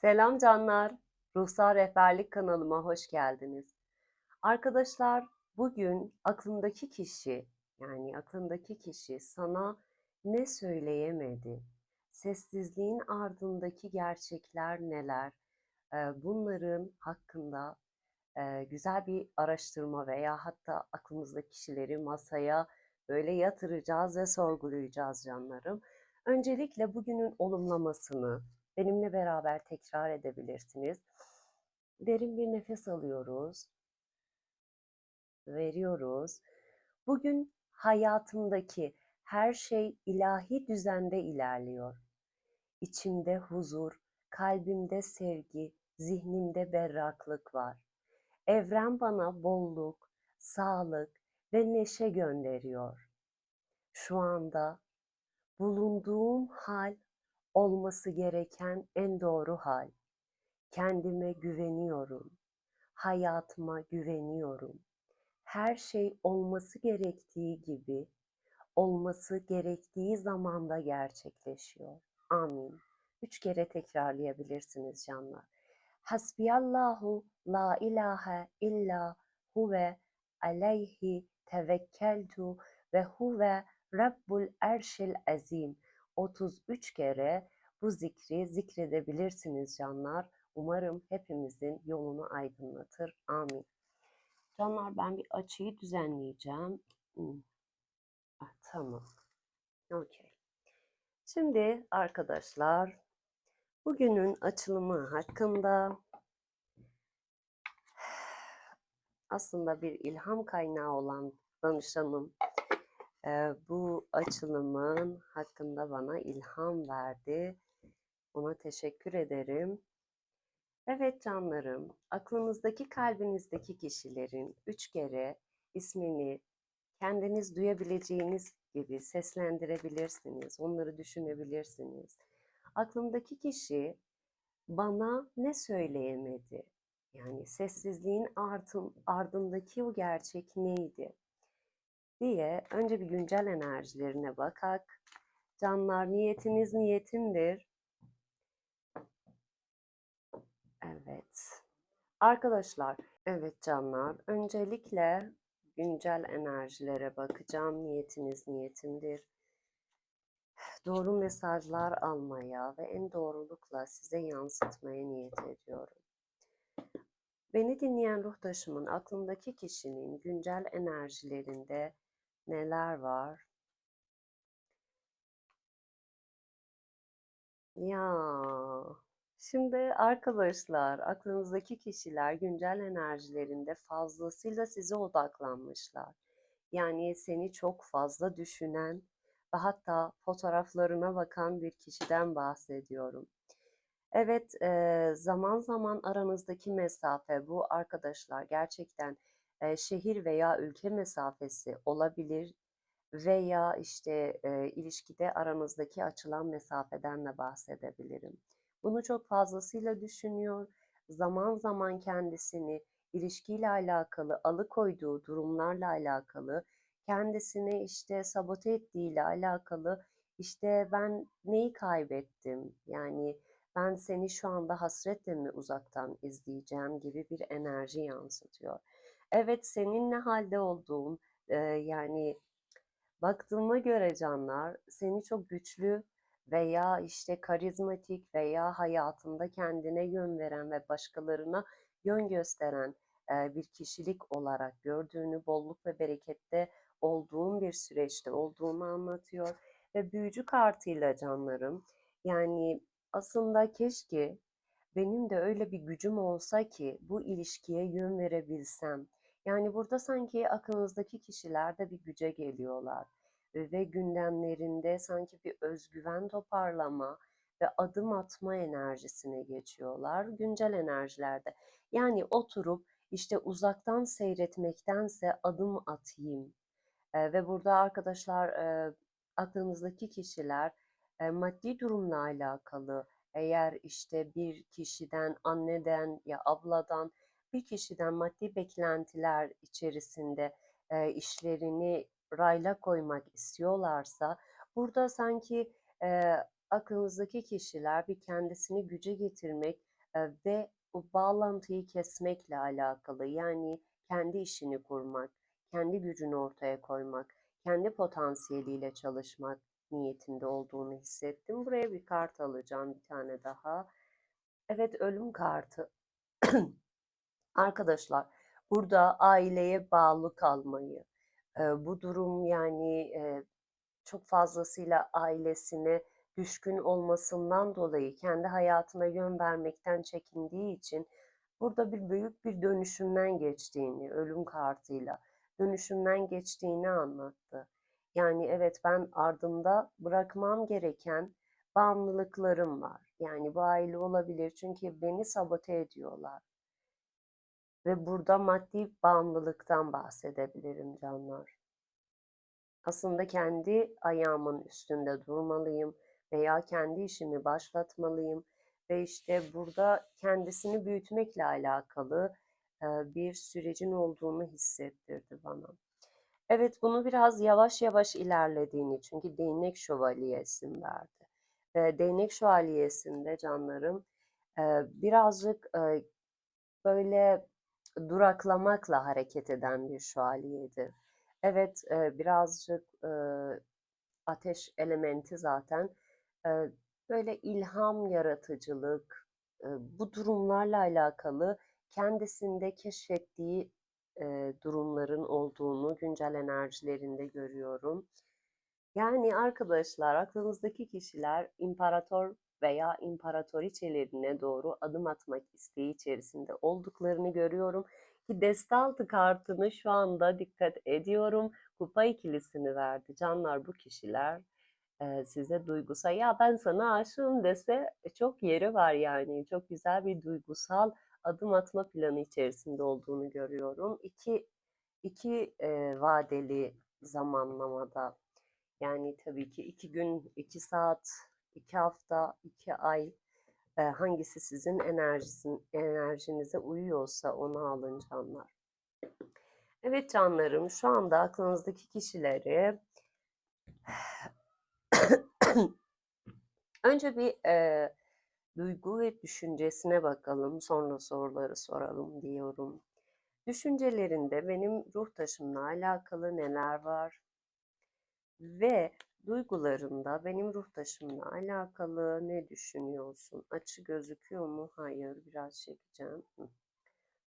Selam canlar. Ruhsal Rehberlik kanalıma hoş geldiniz. Arkadaşlar, bugün aklındaki kişi, yani aklındaki kişi sana ne söyleyemedi? Sessizliğin ardındaki gerçekler neler? Bunların hakkında güzel bir araştırma veya hatta aklımızdaki kişileri masaya böyle yatıracağız ve sorgulayacağız canlarım. Öncelikle bugünün olumlamasını benimle beraber tekrar edebilirsiniz. Derin bir nefes alıyoruz, veriyoruz. Bugün hayatımdaki her şey ilahi düzende ilerliyor. İçimde huzur, kalbimde sevgi, zihnimde berraklık var. Evren bana bolluk, sağlık ve neşe gönderiyor. Şu anda bulunduğum hal olması gereken en doğru hal. Kendime güveniyorum. Hayatıma güveniyorum. Her şey olması gerektiği gibi olması gerektiği zamanda gerçekleşiyor. Amin. Üç kere tekrarlayabilirsiniz canlar. Hasbiyallahu la ilahe illa huve aleyhi tevekkeltu ve huve rabbul erşil azim. 33 kere bu zikri zikredebilirsiniz canlar. Umarım hepimizin yolunu aydınlatır. Amin. Canlar ben bir açıyı düzenleyeceğim. Hmm. Ah, tamam. Okey. Şimdi arkadaşlar bugünün açılımı hakkında aslında bir ilham kaynağı olan danışanım bu açılımın hakkında bana ilham verdi. Ona teşekkür ederim. Evet canlarım, aklınızdaki kalbinizdeki kişilerin üç kere ismini kendiniz duyabileceğiniz gibi seslendirebilirsiniz, onları düşünebilirsiniz. Aklımdaki kişi bana ne söyleyemedi? Yani sessizliğin ardın, ardındaki o gerçek neydi? Diye önce bir güncel enerjilerine bakak. Canlar niyetiniz niyetimdir. Evet. Arkadaşlar, evet canlar. Öncelikle güncel enerjilere bakacağım. Niyetiniz niyetimdir. Doğru mesajlar almaya ve en doğrulukla size yansıtmaya niyet ediyorum. Beni dinleyen ruhtaşımın aklımdaki kişinin güncel enerjilerinde neler var? Ya, şimdi arkadaşlar aklınızdaki kişiler güncel enerjilerinde fazlasıyla size odaklanmışlar. Yani seni çok fazla düşünen ve hatta fotoğraflarına bakan bir kişiden bahsediyorum. Evet, zaman zaman aranızdaki mesafe bu arkadaşlar gerçekten şehir veya ülke mesafesi olabilir veya işte eee, ilişkide aranızdaki açılan mesafeden de bahsedebilirim. Bunu çok fazlasıyla düşünüyor. Zaman zaman kendisini ilişkiyle alakalı alıkoyduğu durumlarla alakalı, kendisini işte sabote ettiğiyle alakalı işte ben neyi kaybettim? Yani ben seni şu anda hasretle mi uzaktan izleyeceğim gibi bir enerji yansıtıyor. Evet senin ne halde olduğun e, yani baktığıma göre canlar seni çok güçlü veya işte karizmatik veya hayatında kendine yön veren ve başkalarına yön gösteren e, bir kişilik olarak gördüğünü, bolluk ve berekette olduğun bir süreçte olduğunu anlatıyor. Ve büyücü kartıyla canlarım yani aslında keşke benim de öyle bir gücüm olsa ki bu ilişkiye yön verebilsem. Yani burada sanki aklınızdaki kişiler de bir güce geliyorlar ve gündemlerinde sanki bir özgüven toparlama ve adım atma enerjisine geçiyorlar güncel enerjilerde. Yani oturup işte uzaktan seyretmektense adım atayım. E, ve burada arkadaşlar e, aklınızdaki kişiler e, maddi durumla alakalı eğer işte bir kişiden, anneden ya abladan bir kişiden maddi beklentiler içerisinde e, işlerini rayla koymak istiyorlarsa burada sanki e, aklınızdaki kişiler bir kendisini güce getirmek Eee, ve bu bağlantıyı kesmekle alakalı. Yani kendi işini kurmak, kendi gücünü ortaya koymak, kendi potansiyeliyle çalışmak niyetinde olduğunu hissettim. Buraya bir kart alacağım, bir tane daha. Evet, ölüm kartı. Arkadaşlar, burada aileye bağlı kalmayı, eee, bu durum yani eee, çok fazlasıyla ailesine düşkün olmasından dolayı kendi hayatına yön vermekten çekindiği için burada bir büyük bir dönüşümden geçtiğini, ölüm kartıyla dönüşümden geçtiğini anlattı. Yani evet ben ardımda bırakmam gereken bağımlılıklarım var. Yani bu aile olabilir çünkü beni sabote ediyorlar. Ve burada maddi bağımlılıktan bahsedebilirim canlar. Aslında kendi ayağımın üstünde durmalıyım veya kendi işimi başlatmalıyım ve işte burada kendisini büyütmekle alakalı bir sürecin olduğunu hissettirdi bana. Evet bunu biraz yavaş yavaş ilerlediğini çünkü değnek şövalyesi verdi. Ve değnek şövalyesinde canlarım birazcık böyle duraklamakla hareket eden bir şövalyedir. Evet, e, birazcık e, ateş elementi zaten e, böyle ilham, yaratıcılık, e, bu durumlarla alakalı kendisinde keşfettiği e, durumların olduğunu güncel enerjilerinde görüyorum. Yani arkadaşlar aklınızdaki kişiler imparator veya imparatoriçelerine doğru adım atmak isteği içerisinde olduklarını görüyorum. Ki destaltı kartını şu anda dikkat ediyorum. Kupa ikilisini verdi. Canlar bu kişiler e, size duygusal ya ben sana aşığım dese e, çok yeri var yani. Çok güzel bir duygusal adım atma planı içerisinde olduğunu görüyorum. İki, iki e, vadeli zamanlamada yani tabii ki iki gün, iki saat, iki hafta, iki ay e, hangisi sizin enerjisin, enerjinize uyuyorsa onu alın canlar. Evet canlarım şu anda aklınızdaki kişileri önce bir e, duygu ve düşüncesine bakalım sonra soruları soralım diyorum. Düşüncelerinde benim ruh taşımla alakalı neler var ve duygularında benim ruh taşımla alakalı ne düşünüyorsun? Açı gözüküyor mu? Hayır, biraz çekeceğim.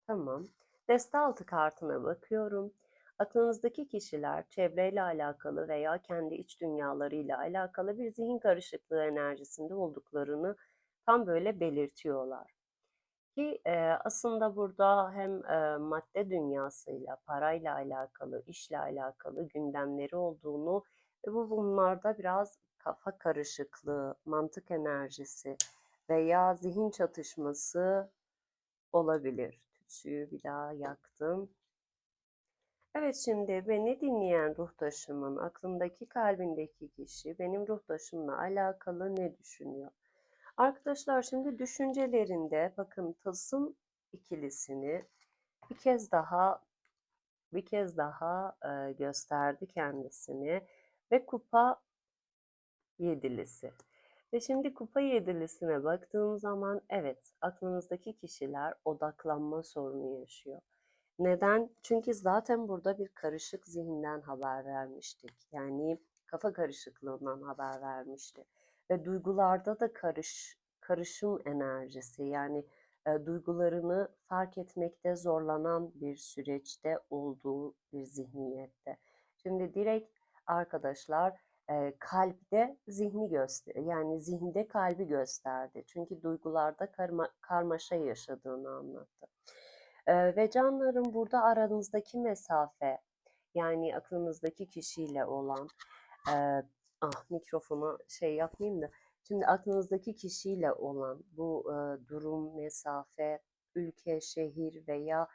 Tamam. Deste altı kartına bakıyorum. Aklınızdaki kişiler çevreyle alakalı veya kendi iç dünyalarıyla alakalı bir zihin karışıklığı enerjisinde olduklarını tam böyle belirtiyorlar. Ki e, aslında burada hem e, madde dünyasıyla, parayla alakalı, işle alakalı gündemleri olduğunu bu bunlarda biraz kafa karışıklığı, mantık enerjisi veya zihin çatışması olabilir. Tütsüyü bir daha yaktım. Evet şimdi beni dinleyen ruh taşımın aklındaki kalbindeki kişi benim ruh taşımla alakalı ne düşünüyor? Arkadaşlar şimdi düşüncelerinde bakın tılsım ikilisini bir kez daha bir kez daha e, gösterdi kendisini ve kupa yedilisi. Ve şimdi kupa yedilisine baktığım zaman evet aklınızdaki kişiler odaklanma sorunu yaşıyor. Neden? Çünkü zaten burada bir karışık zihinden haber vermiştik. Yani kafa karışıklığından haber vermişti. Ve duygularda da karış karışım enerjisi yani e, duygularını fark etmekte zorlanan bir süreçte olduğu bir zihniyette. Şimdi direkt arkadaşlar e, kalpte zihni göster yani zihinde kalbi gösterdi. Çünkü duygularda karma, karmaşa yaşadığını anlattı. Ve canlarım burada aranızdaki mesafe yani aklınızdaki kişiyle olan e, ah mikrofonu şey yapmayayım da şimdi aklınızdaki kişiyle olan bu durum, mesafe, ülke, şehir veya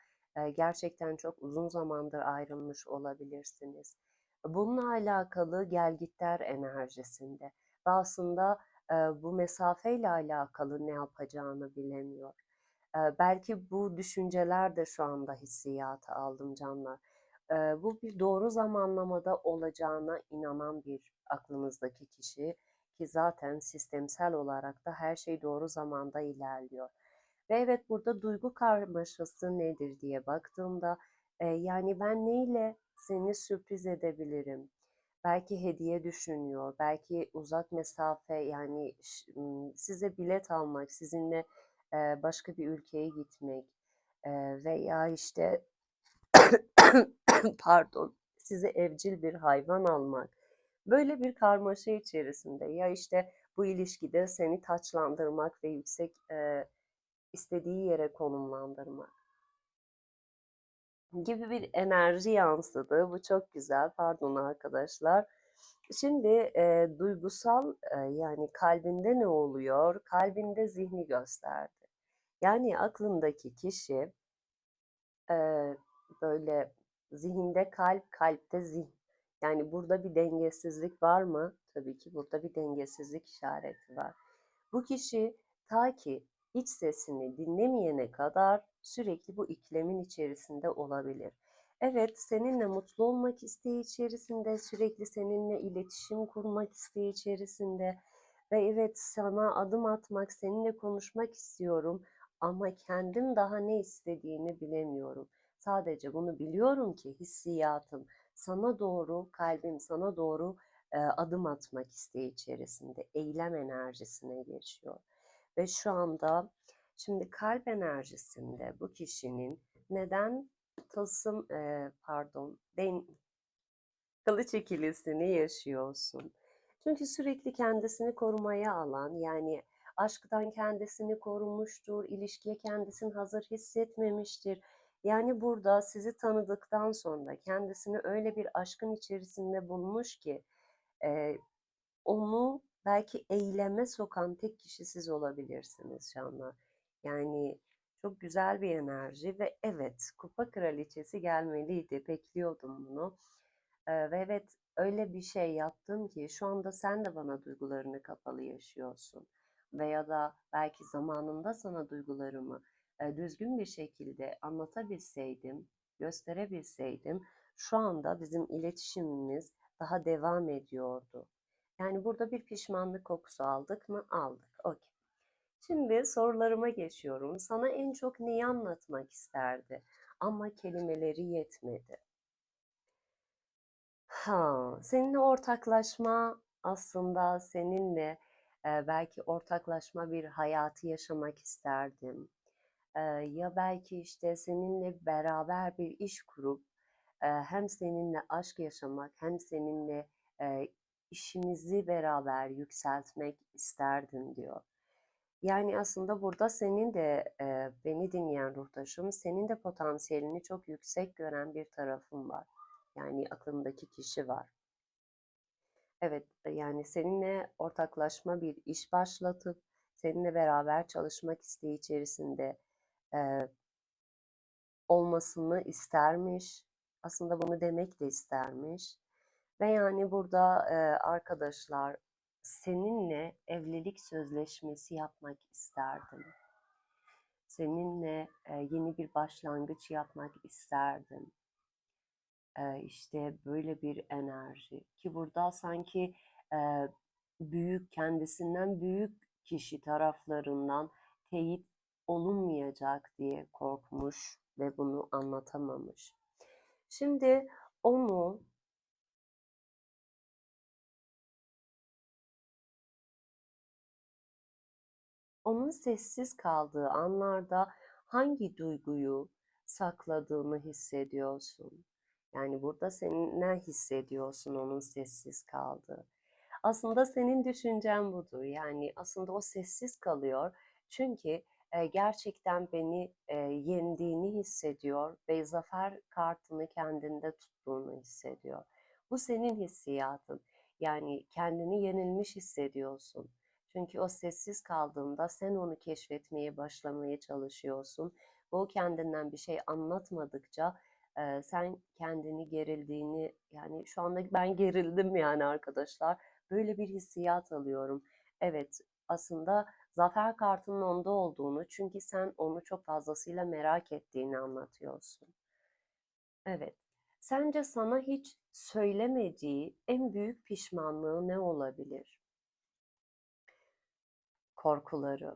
gerçekten çok uzun zamandır ayrılmış olabilirsiniz Bununla alakalı gelgitler enerjisinde ve aslında e, bu mesafeyle alakalı ne yapacağını bilemiyor. E, belki bu düşünceler de şu anda hissiyatı aldım canlar. E, bu bir doğru zamanlamada olacağına inanan bir aklınızdaki kişi ki zaten sistemsel olarak da her şey doğru zamanda ilerliyor. Ve evet burada duygu karmaşası nedir diye baktığımda yani ben neyle seni sürpriz edebilirim? Belki hediye düşünüyor, belki uzak mesafe yani size bilet almak, sizinle başka bir ülkeye gitmek veya işte pardon size evcil bir hayvan almak. Böyle bir karmaşa içerisinde ya işte bu ilişkide seni taçlandırmak ve yüksek istediği yere konumlandırmak gibi bir enerji yansıdı. Bu çok güzel. Pardon arkadaşlar. Şimdi e, duygusal e, yani kalbinde ne oluyor? Kalbinde zihni gösterdi. Yani aklındaki kişi e, böyle zihinde kalp, kalpte zihin. Yani burada bir dengesizlik var mı? Tabii ki burada bir dengesizlik işareti var. Bu kişi ta ki iç sesini dinlemeyene kadar sürekli bu iklemin içerisinde olabilir. Evet, seninle mutlu olmak isteği içerisinde, sürekli seninle iletişim kurmak isteği içerisinde ve evet sana adım atmak, seninle konuşmak istiyorum ama kendim daha ne istediğimi bilemiyorum. Sadece bunu biliyorum ki hissiyatım sana doğru, kalbim sana doğru e, adım atmak isteği içerisinde, eylem enerjisine geçiyor. Ve şu anda şimdi kalp enerjisinde bu kişinin neden tılsım e, pardon den, kılıç ikilisini yaşıyorsun. Çünkü sürekli kendisini korumaya alan yani aşktan kendisini korumuştur, ilişkiye kendisini hazır hissetmemiştir. Yani burada sizi tanıdıktan sonra kendisini öyle bir aşkın içerisinde bulmuş ki e, onu belki eyleme sokan tek kişi siz olabilirsiniz canlar. Yani çok güzel bir enerji ve evet kupa kraliçesi gelmeliydi. Bekliyordum bunu. Ee, ve evet öyle bir şey yaptım ki şu anda sen de bana duygularını kapalı yaşıyorsun. Veya da belki zamanında sana duygularımı e, düzgün bir şekilde anlatabilseydim, gösterebilseydim şu anda bizim iletişimimiz daha devam ediyordu. Yani burada bir pişmanlık kokusu aldık mı? Aldık. Okey. Şimdi sorularıma geçiyorum. Sana en çok neyi anlatmak isterdi? Ama kelimeleri yetmedi. Ha, seninle ortaklaşma aslında seninle e, belki ortaklaşma bir hayatı yaşamak isterdim. E, ya belki işte seninle beraber bir iş kurup e, hem seninle aşk yaşamak hem seninle e, işimizi beraber yükseltmek isterdim diyor. Yani aslında burada senin de e, beni dinleyen ruhtaşım, senin de potansiyelini çok yüksek gören bir tarafın var. Yani aklındaki kişi var. Evet, yani seninle ortaklaşma bir iş başlatıp seninle beraber çalışmak isteği içerisinde e, olmasını istermiş. Aslında bunu demek de istermiş. Ve yani burada e, arkadaşlar seninle evlilik sözleşmesi yapmak isterdim. Seninle yeni bir başlangıç yapmak isterdim. E, işte böyle bir enerji ki burada sanki büyük kendisinden büyük kişi taraflarından teyit olunmayacak diye korkmuş ve bunu anlatamamış. Şimdi onu onun sessiz kaldığı anlarda hangi duyguyu sakladığını hissediyorsun. Yani burada senin ne hissediyorsun onun sessiz kaldığı. Aslında senin düşüncen budur. Yani aslında o sessiz kalıyor. Çünkü gerçekten beni yendiğini hissediyor ve zafer kartını kendinde tuttuğunu hissediyor. Bu senin hissiyatın. Yani kendini yenilmiş hissediyorsun. Çünkü o sessiz kaldığında sen onu keşfetmeye başlamaya çalışıyorsun. O kendinden bir şey anlatmadıkça e, sen kendini gerildiğini yani şu anda ben gerildim yani arkadaşlar. Böyle bir hissiyat alıyorum. Evet aslında zafer kartının onda olduğunu çünkü sen onu çok fazlasıyla merak ettiğini anlatıyorsun. Evet. Sence sana hiç söylemediği en büyük pişmanlığı ne olabilir? Korkuları.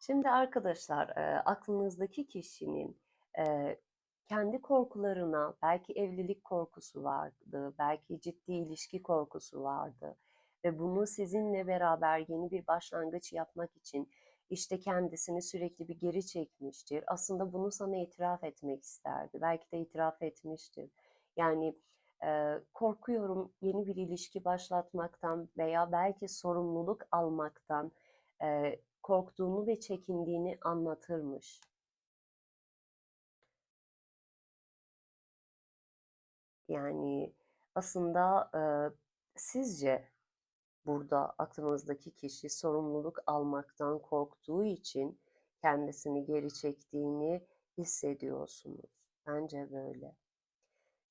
Şimdi arkadaşlar, eee, aklınızdaki kişinin, eee, kendi korkularına, belki evlilik korkusu vardı, belki ciddi ilişki korkusu vardı ve bunu sizinle beraber yeni bir başlangıç yapmak için işte kendisini sürekli bir geri çekmiştir. Aslında bunu sana itiraf etmek isterdi. Belki de itiraf etmiştir. Yani eee, korkuyorum yeni bir ilişki başlatmaktan veya belki sorumluluk almaktan. Korktuğunu ve çekindiğini anlatırmış. Yani aslında eee, sizce burada aklınızdaki kişi sorumluluk almaktan korktuğu için kendisini geri çektiğini hissediyorsunuz. Bence böyle.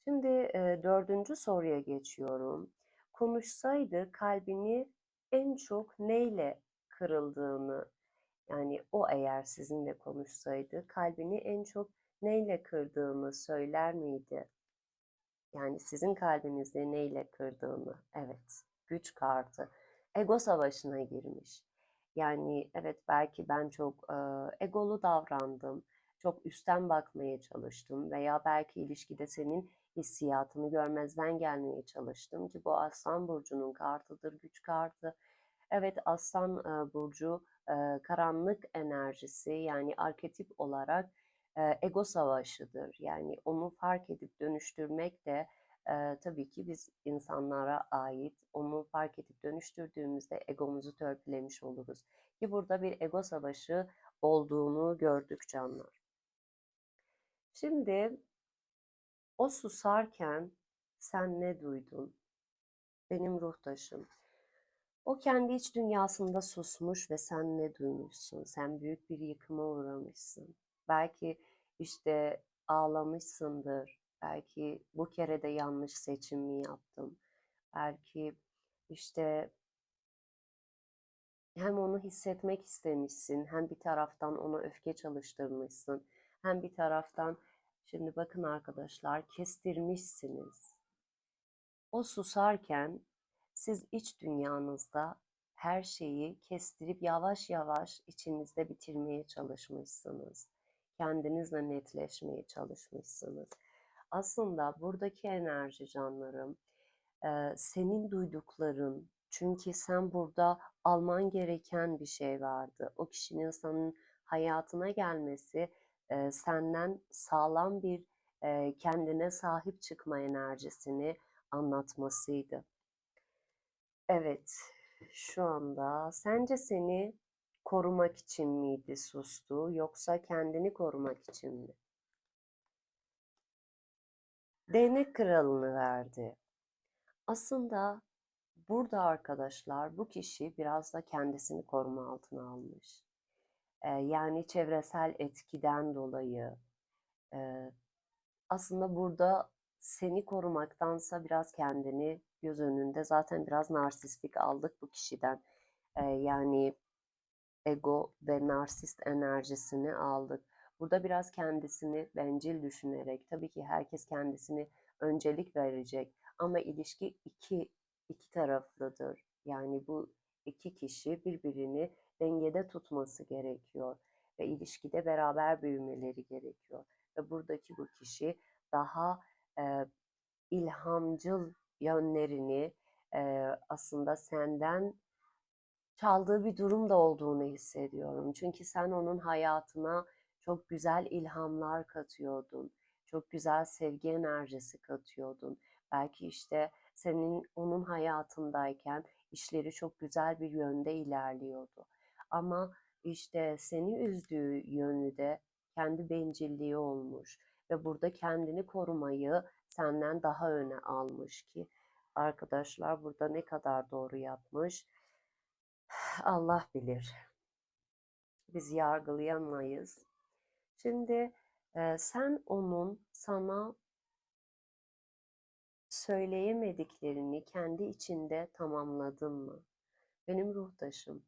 Şimdi eee, dördüncü soruya geçiyorum. Konuşsaydı kalbini en çok neyle kırıldığını Yani o eğer sizinle konuşsaydı kalbini en çok neyle kırdığını söyler miydi? Yani sizin kalbinizde neyle kırdığını. Evet, güç kartı. Ego savaşına girmiş. Yani evet belki ben çok e, egolu davrandım. Çok üstten bakmaya çalıştım veya belki ilişkide senin hissiyatını görmezden gelmeye çalıştım ki bu Aslan Burcu'nun kartıdır, güç kartı. Evet Aslan Burcu karanlık enerjisi yani arketip olarak ego savaşıdır. Yani onu fark edip dönüştürmek de tabii ki biz insanlara ait. Onu fark edip dönüştürdüğümüzde egomuzu törpülemiş oluruz. Ki burada bir ego savaşı olduğunu gördük canlar. Şimdi o susarken sen ne duydun? Benim ruhtaşım. O kendi iç dünyasında susmuş ve sen ne duymuşsun? Sen büyük bir yıkıma uğramışsın. Belki işte ağlamışsındır. Belki bu kere de yanlış seçim mi yaptım? Belki işte hem onu hissetmek istemişsin, hem bir taraftan ona öfke çalıştırmışsın, hem bir taraftan şimdi bakın arkadaşlar kestirmişsiniz. O susarken siz iç dünyanızda her şeyi kestirip yavaş yavaş içinizde bitirmeye çalışmışsınız. Kendinizle netleşmeye çalışmışsınız. Aslında buradaki enerji canlarım senin duydukların çünkü sen burada alman gereken bir şey vardı. O kişinin senin hayatına gelmesi senden sağlam bir kendine sahip çıkma enerjisini anlatmasıydı. Evet, şu anda sence seni korumak için miydi sustu yoksa kendini korumak için mi? Değnek kralını verdi. Aslında burada arkadaşlar bu kişi biraz da kendisini koruma altına almış. Ee, yani çevresel etkiden dolayı e, aslında burada seni korumaktansa biraz kendini göz önünde zaten biraz narsistik aldık bu kişiden. Ee, yani ego ve narsist enerjisini aldık. Burada biraz kendisini bencil düşünerek tabii ki herkes kendisini öncelik verecek ama ilişki iki iki taraflıdır. Yani bu iki kişi birbirini dengede tutması gerekiyor ve ilişkide beraber büyümeleri gerekiyor. Ve buradaki bu kişi daha e, ilhamcıl yönlerini aslında senden çaldığı bir durum da olduğunu hissediyorum. Çünkü sen onun hayatına çok güzel ilhamlar katıyordun. Çok güzel sevgi enerjisi katıyordun. Belki işte senin onun hayatındayken işleri çok güzel bir yönde ilerliyordu. Ama işte seni üzdüğü yönü de kendi bencilliği olmuş ve burada kendini korumayı senden daha öne almış ki arkadaşlar burada ne kadar doğru yapmış Allah bilir. Biz yargılayamayız. Şimdi e, sen onun sana söyleyemediklerini kendi içinde tamamladın mı? Benim ruhtaşım,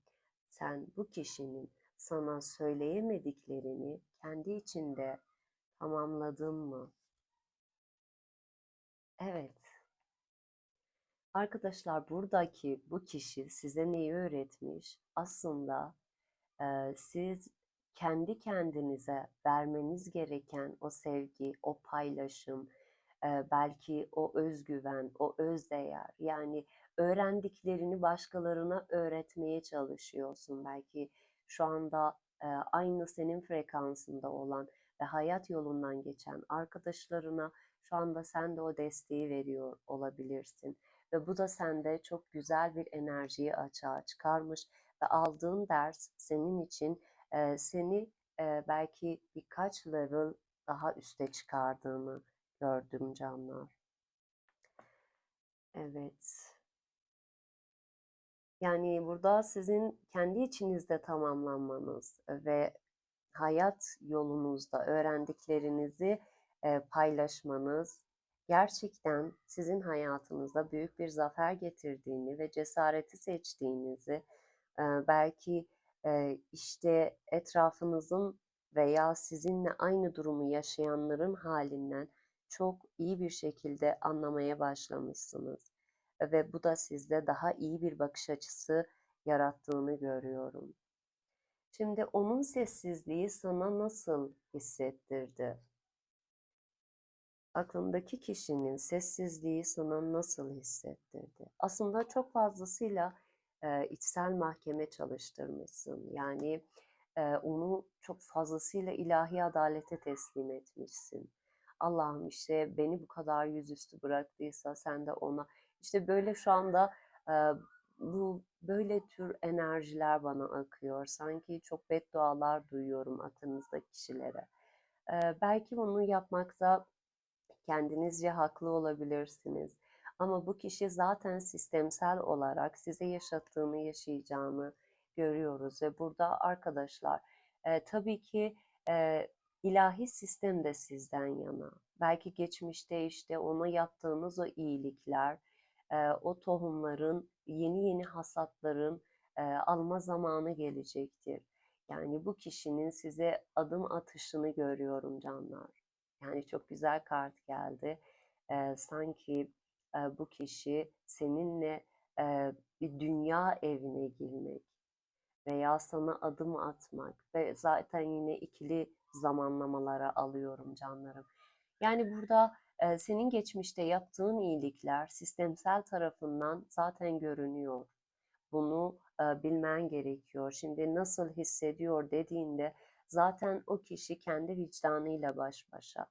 sen bu kişinin sana söyleyemediklerini kendi içinde tamamladın mı? Evet. Arkadaşlar buradaki bu kişi size neyi öğretmiş? Aslında e, siz kendi kendinize vermeniz gereken o sevgi, o paylaşım, eee, belki o özgüven, o özdeğer, yani öğrendiklerini başkalarına öğretmeye çalışıyorsun. Belki şu anda eee, aynı senin frekansında olan ve hayat yolundan geçen arkadaşlarına şu anda sen de o desteği veriyor olabilirsin. Ve bu da sende çok güzel bir enerjiyi açığa çıkarmış ve aldığın ders senin için eee, seni eee, belki birkaç level daha üste çıkardığını gördüm canlar. Evet. Yani burada sizin kendi içinizde tamamlanmanız ve hayat yolunuzda öğrendiklerinizi paylaşmanız gerçekten sizin hayatınızda büyük bir zafer getirdiğini ve cesareti seçtiğinizi, belki işte etrafınızın veya sizinle aynı durumu yaşayanların halinden çok iyi bir şekilde anlamaya başlamışsınız ve bu da sizde daha iyi bir bakış açısı yarattığını görüyorum. Şimdi onun sessizliği sana nasıl hissettirdi? Aklındaki kişinin sessizliği sana nasıl hissettirdi? Aslında çok fazlasıyla e, içsel mahkeme çalıştırmışsın. Yani e, onu çok fazlasıyla ilahi adalete teslim etmişsin. Allah'ım işte beni bu kadar yüzüstü bıraktıysa sen de ona işte böyle şu anda e, bu böyle tür enerjiler bana akıyor. Sanki çok beddualar duyuyorum aklınızdaki kişilere. Belki bunu yapmakta kendinizce haklı olabilirsiniz. Ama bu kişi zaten sistemsel olarak size yaşattığını yaşayacağını görüyoruz ve burada arkadaşlar e, tabii ki e, ilahi sistem de sizden yana. Belki geçmişte işte ona yaptığınız o iyilikler, o tohumların yeni yeni hasatların alma zamanı gelecektir. Yani bu kişinin size adım atışını görüyorum canlar. Yani çok güzel kart geldi. Sanki bu kişi seninle bir dünya evine girmek veya sana adım atmak ve zaten yine ikili zamanlamalara alıyorum canlarım. Yani burada senin geçmişte yaptığın iyilikler sistemsel tarafından zaten görünüyor. Bunu bilmen gerekiyor. Şimdi nasıl hissediyor dediğinde zaten o kişi kendi vicdanıyla baş başa.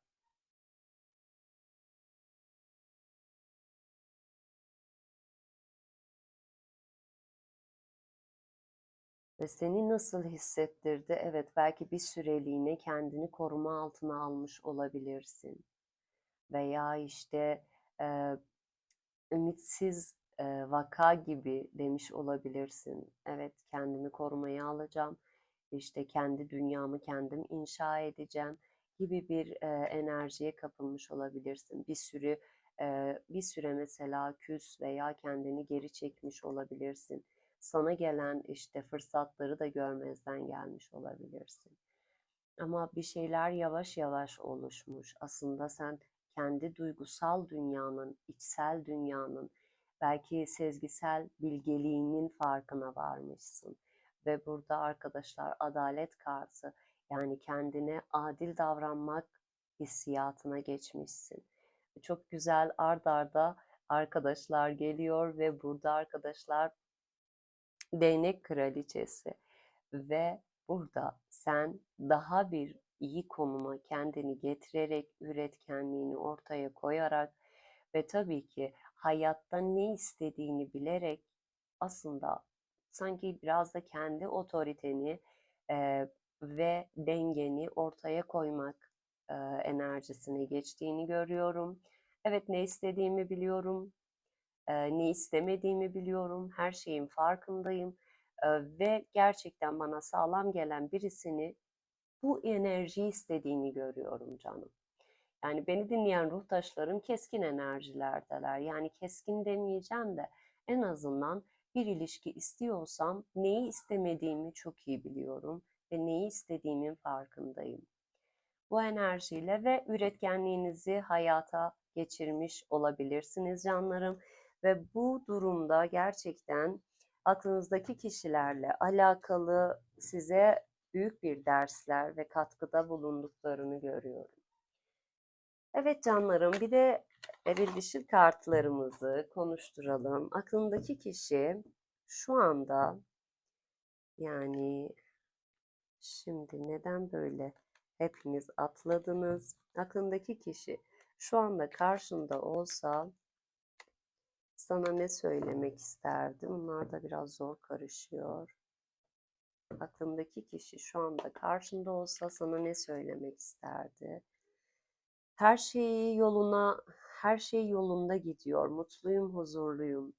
Ve seni nasıl hissettirdi? Evet, belki bir süreliğine kendini koruma altına almış olabilirsin. Veya işte e, ümitsiz e, vaka gibi demiş olabilirsin. Evet, kendimi korumaya alacağım. İşte kendi dünyamı kendim inşa edeceğim gibi bir e, enerjiye kapılmış olabilirsin. Bir sürü e, bir süre mesela küs veya kendini geri çekmiş olabilirsin sana gelen işte fırsatları da görmezden gelmiş olabilirsin. Ama bir şeyler yavaş yavaş oluşmuş. Aslında sen kendi duygusal dünyanın, içsel dünyanın, belki sezgisel bilgeliğinin farkına varmışsın. Ve burada arkadaşlar adalet kartı yani kendine adil davranmak hissiyatına geçmişsin. Çok güzel ard arda arkadaşlar geliyor ve burada arkadaşlar değnek kraliçesi ve burada sen daha bir iyi konuma kendini getirerek üretkenliğini ortaya koyarak ve tabii ki hayatta ne istediğini bilerek aslında sanki biraz da kendi otoriteni e, ve dengeni ortaya koymak e, enerjisine geçtiğini görüyorum. Evet ne istediğimi biliyorum ne istemediğimi biliyorum, her şeyin farkındayım ve gerçekten bana sağlam gelen birisini bu enerji istediğini görüyorum canım. Yani beni dinleyen ruhtaşlarım keskin enerjilerdeler. Yani keskin demeyeceğim de en azından bir ilişki istiyorsam neyi istemediğimi çok iyi biliyorum ve neyi istediğimin farkındayım. Bu enerjiyle ve üretkenliğinizi hayata geçirmiş olabilirsiniz canlarım. Ve bu durumda gerçekten aklınızdaki kişilerle alakalı size büyük bir dersler ve katkıda bulunduklarını görüyorum. Evet canlarım, bir de eril dişil kartlarımızı konuşturalım. Aklındaki kişi şu anda yani şimdi neden böyle hepiniz atladınız? Aklındaki kişi şu anda karşında olsa sana ne söylemek isterdi? Bunlar da biraz zor karışıyor. Aklındaki kişi şu anda karşında olsa sana ne söylemek isterdi? Her şey yoluna, her şey yolunda gidiyor. Mutluyum, huzurluyum.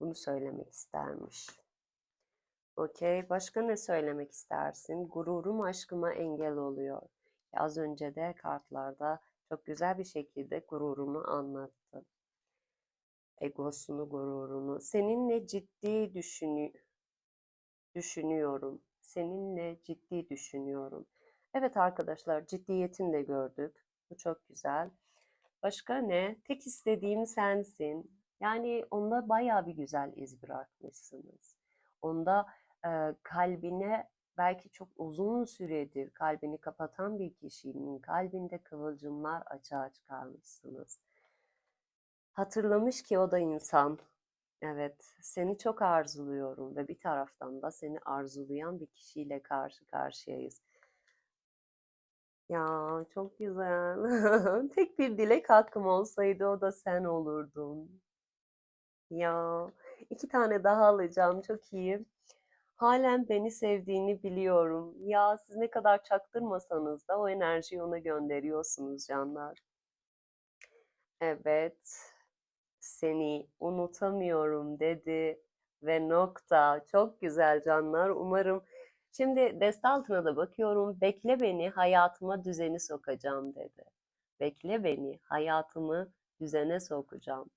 Bunu söylemek istermiş. Okey. Başka ne söylemek istersin? Gururum aşkıma engel oluyor. Az önce de kartlarda çok güzel bir şekilde gururunu anlattı. Egosunu, gururunu. Seninle ciddi düşünü düşünüyorum. Seninle ciddi düşünüyorum. Evet arkadaşlar ciddiyetini de gördük. Bu çok güzel. Başka ne? Tek istediğim sensin. Yani onda bayağı bir güzel iz bırakmışsınız. Onda e, kalbine belki çok uzun süredir kalbini kapatan bir kişinin kalbinde kıvılcımlar açığa çıkarmışsınız. Hatırlamış ki o da insan. Evet, seni çok arzuluyorum ve bir taraftan da seni arzulayan bir kişiyle karşı karşıyayız. Ya çok güzel. Tek bir dilek hakkım olsaydı o da sen olurdun. Ya iki tane daha alacağım çok iyi. Halen beni sevdiğini biliyorum. Ya siz ne kadar çaktırmasanız da o enerjiyi ona gönderiyorsunuz canlar. Evet, seni unutamıyorum dedi ve nokta. Çok güzel canlar. Umarım Şimdi deste altına da bakıyorum. Bekle beni hayatıma düzeni sokacağım dedi. Bekle beni hayatımı düzene sokacağım.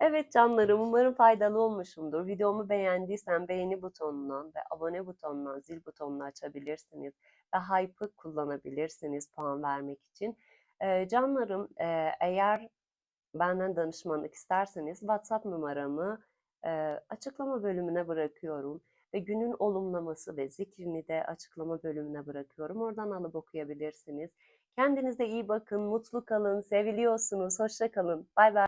Evet canlarım umarım faydalı olmuşumdur. Videomu beğendiysen beğeni butonundan ve abone butonundan zil butonunu açabilirsiniz. Ve hype'ı kullanabilirsiniz puan vermek için. Canlarım e, eğer benden danışmanlık isterseniz WhatsApp numaramı e, açıklama bölümüne bırakıyorum ve günün olumlaması ve zikrini de açıklama bölümüne bırakıyorum. Oradan alıp okuyabilirsiniz. Kendinize iyi bakın, mutlu kalın, seviliyorsunuz. Hoşça kalın. Bay bay.